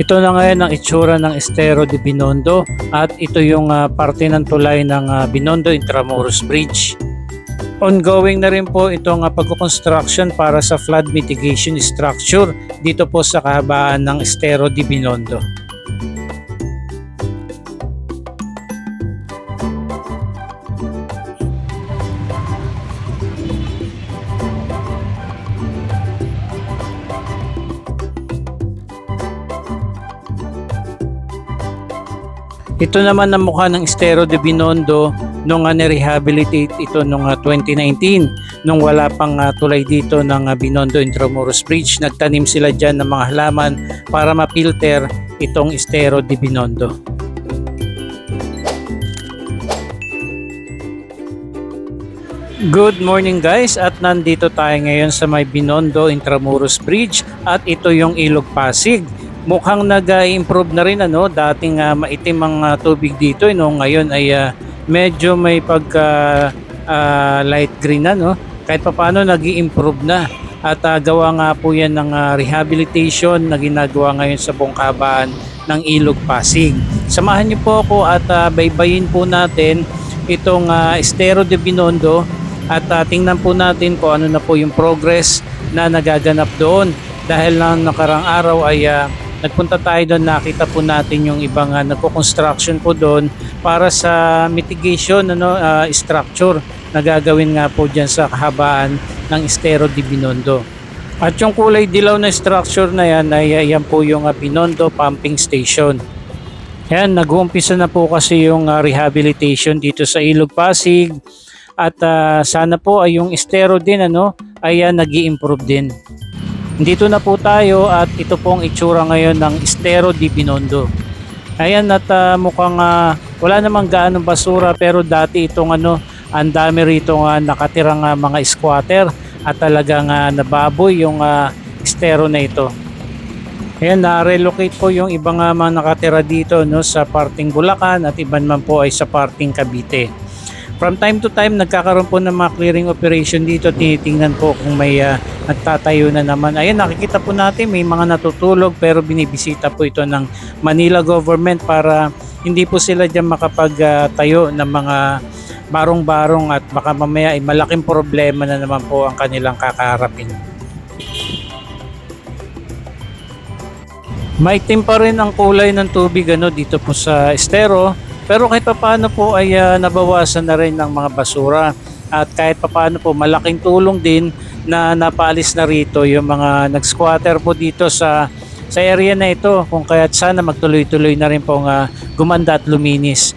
Ito na ngayon ang itsura ng Estero de Binondo at ito yung ah, parte ng tulay ng ah, Binondo Intramuros Bridge. Ongoing na rin po itong uh, pagkukonstruction para sa flood mitigation structure dito po sa kahabaan ng Estero de Binondo. Ito naman ang mukha ng Estero de Binondo nung uh, rehabilitate ito nung uh, 2019 nung wala pang uh, tulay dito ng uh, Binondo Intramuros Bridge. Nagtanim sila dyan ng mga halaman para mapilter itong Estero de Binondo. Good morning guys. At nandito tayo ngayon sa may Binondo Intramuros Bridge at ito yung Ilog Pasig mukhang nag-improve na rin ano? Dating ah, maitim ang ah, tubig dito eh, no? ngayon ay ah, medyo may pagka ah, light green na no? Kahit papaano nag improve na. At ah, gawa nga po yan ng ah, rehabilitation na ginagawa ngayon sa buong kabaan ng Ilog Pasig. Samahan niyo po ako at ah, baybayin po natin itong ah, Estero de Binondo. At ah, tingnan po natin kung ano na po yung progress na nagaganap doon. Dahil lang nakarang araw ay ah, nagpunta tayo doon, nakita po natin yung ibang uh, nagko-construction po doon para sa mitigation ano, ah, structure na gagawin nga po dyan sa kahabaan ng Estero de Binondo. At yung kulay dilaw na structure na yan ay yan po yung ah, Binondo Pumping Station. Ayan, nag-uumpisa na po kasi yung ah, rehabilitation dito sa Ilog Pasig at ah, sana po ay yung estero din ano ay uh, nag improve din. Dito na po tayo at ito pong itsura ngayon ng Estero di Binondo. Ayan at ah, mukhang ah, wala namang gaanong basura pero dati itong ano ang dami rito nga nakatirang ah, mga squatter at talagang ah, nababoy yung ah, estero na ito. Ayan, na-relocate po yung ibang ah, mga nakatira dito no, sa parting Bulacan at iban man po ay sa parting Cavite. From time to time, nagkakaroon po ng mga clearing operation dito. Tinitingnan po kung may ah, nagtatayo na naman. Ayan, nakikita po natin may mga natutulog pero binibisita po ito ng Manila government para hindi po sila dyan makapagtayo ng mga barong-barong at baka mamaya ay malaking problema na naman po ang kanilang kakaharapin. Maitim pa rin ang kulay ng tubig ano, dito po sa estero pero kahit papaano po ay ah, nabawasan na rin ng mga basura at kahit papaano po malaking tulong din na napaalis na rito yung mga nag-squatter po dito sa sa area na ito kung kaya't sana magtuloy-tuloy na rin pong ah, gumanda at luminis.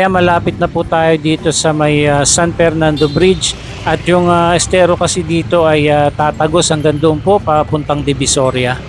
Kaya malapit na po tayo dito sa may ah, San Fernando Bridge at yung ah, estero kasi dito ay ah, tatagos hanggang doon po papuntang Divisoria.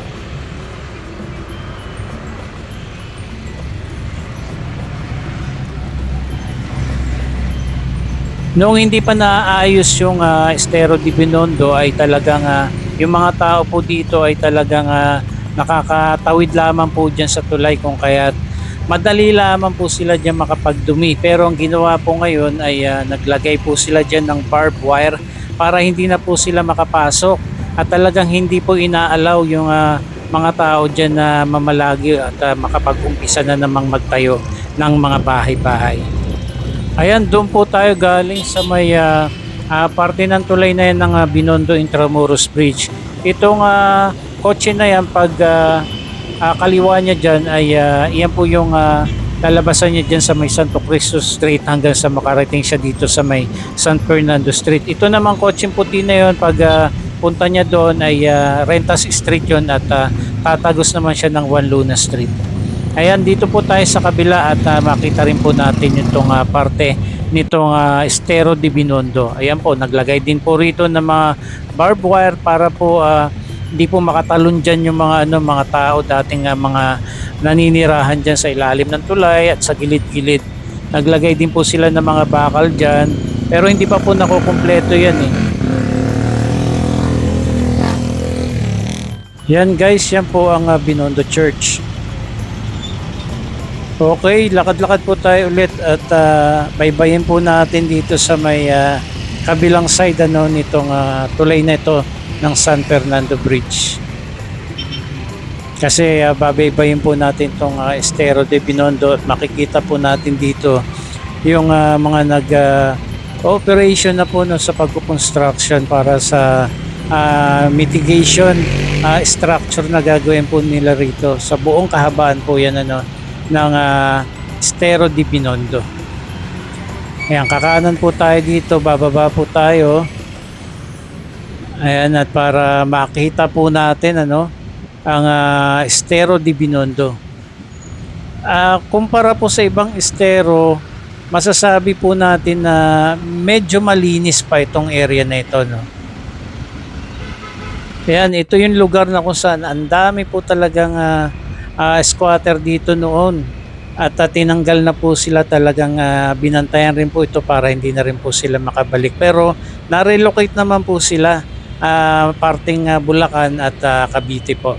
Noong hindi pa naaayos yung ah, Estero di Binondo ay talagang ah, yung mga tao po dito ay talagang ah, nakakatawid lamang po dyan sa tulay kung kaya't madali lamang po sila dyan makapagdumi. Pero ang ginawa po ngayon ay ah, naglagay po sila dyan ng barbed wire para hindi na po sila makapasok at talagang hindi po inaalaw yung ah, mga tao dyan na mamalagi at ah, makapag-umpisa na namang magtayo ng mga bahay-bahay. Ayan, doon po tayo galing sa may ah, ah, parte ng tulay na yan ng ah, Binondo Intramuros Bridge. Itong ah, kotse na yan, pag ah, ah, kaliwa niya dyan, ay ah, yan po yung ah, lalabasan niya dyan sa may Santo Cristo Street hanggang sa makarating siya dito sa may San Fernando Street. Ito naman kotse puti na yon pag ah, punta niya doon ay ah, Rentas Street yon at ah, tatagos naman siya ng Juan Luna Street. Ayan, dito po tayo sa kabila at ah, makita rin po natin itong ah, parte nitong ah, Estero de Binondo. Ayan po, naglagay din po rito ng mga barbed wire para po ah, hindi po makatalon dyan yung mga ano mga tao dating ah, mga naninirahan dyan sa ilalim ng tulay at sa gilid-gilid. Naglagay din po sila ng mga bakal dyan Pero hindi pa po nakukumpleto yan eh. Yan guys, yan po ang ah, Binondo Church. Okay, lakad-lakad po tayo ulit at uh, baybayin po natin dito sa may ah, kabilang side ano nitong ah, tulay na ito ng San Fernando Bridge. Kasi uh, babaybayin po natin itong uh, Estero de Binondo at makikita po natin dito yung ah, mga nag ah, operation na po no, sa pagkukonstruction para sa ah, mitigation ah, structure na gagawin po nila rito sa buong kahabaan po yan ano ng uh, Estero de Binondo. Ayan, kakanan po tayo dito, bababa po tayo. Ayan, at para makita po natin ano, ang ah, Estero de Binondo. Ah, kumpara po sa ibang estero, masasabi po natin na medyo malinis pa itong area na ito. No? Ayan, ito yung lugar na kung saan ang dami po talagang ah, ah, squatter dito noon. At ah, tinanggal na po sila talagang ah, binantayan rin po ito para hindi na rin po sila makabalik. Pero na-relocate naman po sila ah, parting ah, Bulacan at ah, Cavite po.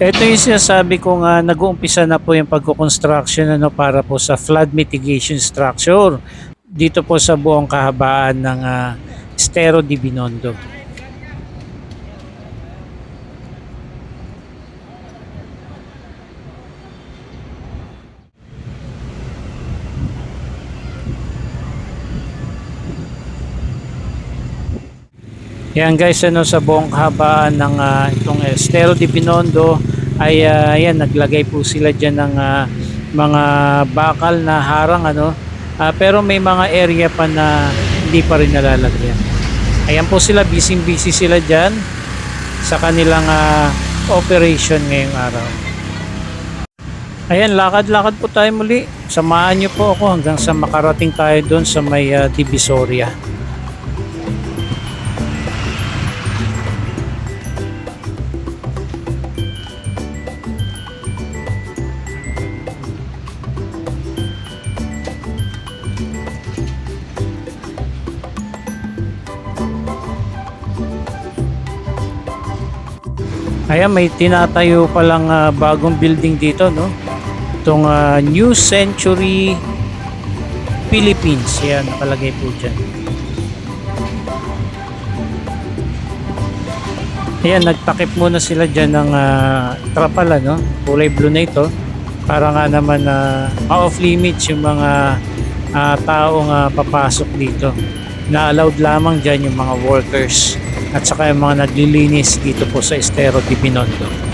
Ito yung sinasabi ko nga nag-uumpisa na po yung pagko-construction ano, para po sa flood mitigation structure dito po sa buong kahabaan ng ah, Estero de Binondo. Yan guys, ano sa buong kahabaan ng ah, itong Estero de Binondo ay ah, yan naglagay po sila diyan ng ah, mga bakal na harang ano. Ah, pero may mga area pa na hindi pa rin nalalagyan. Ayan po sila, busy-busy sila diyan sa kanilang ah, operation ngayong araw. Ayan, lakad-lakad po tayo muli. Samahan niyo po ako hanggang sa makarating tayo doon sa may ah, Divisoria. Ayan, may tinatayo palang ah, bagong building dito, no? Itong ah, New Century Philippines. Yan, nakalagay po dyan. Ayan, nagtakip muna sila dyan ng uh, trapala, no? Kulay blue na ito. Para nga naman na off limits yung mga ah, taong ah, papasok dito. Na-allowed lamang dyan yung mga workers at saka yung mga naglilinis dito po sa Estero de Binondo.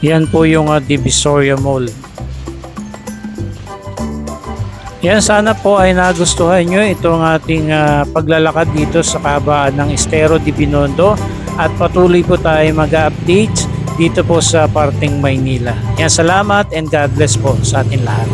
Yan po yung uh, Divisoria Mall. Yan sana po ay nagustuhan nyo itong ating ah, paglalakad dito sa kabaan ng Estero de Binondo at patuloy po tayo mag-update dito po sa parting Maynila. Yan salamat and God bless po sa atin lahat.